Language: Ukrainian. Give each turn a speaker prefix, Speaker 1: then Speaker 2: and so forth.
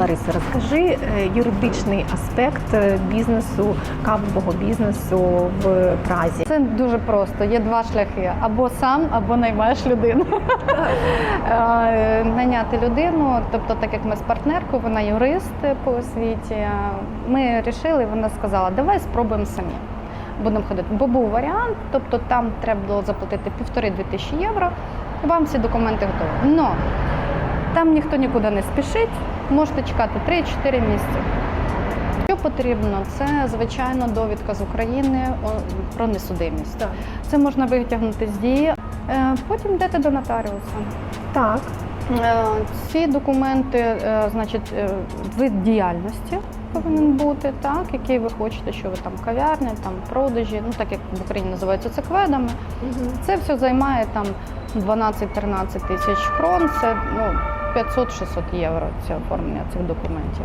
Speaker 1: Лариса, розкажи е, юридичний аспект е, бізнесу, кавового бізнесу в Празі.
Speaker 2: Це дуже просто. Є два шляхи: або сам, або наймаєш людину. Е, Найняти людину, тобто, так як ми з партнеркою, вона юрист по освіті. Ми вирішили, вона сказала, давай спробуємо самі. Будемо ходити. Бо був варіант, тобто там треба було заплатити півтори-дві тисячі євро, вам всі документи готові. Но там ніхто нікуди не спішить, можете чекати 3-4 місяці. Що потрібно? Це звичайно довідка з України про несудимість.
Speaker 1: Так.
Speaker 2: Це можна витягнути з дії. Е, Потім йдете до нотаріуса.
Speaker 1: Так.
Speaker 2: Е, Ці документи, е, значить, вид діяльності повинен бути, так, який ви хочете, що ви там кав'ярня, там продажі, ну так як в Україні називаються це кведами. Це все займає там 12-13 тисяч крон, це ну, 500-600 євро це оформлення цих документів.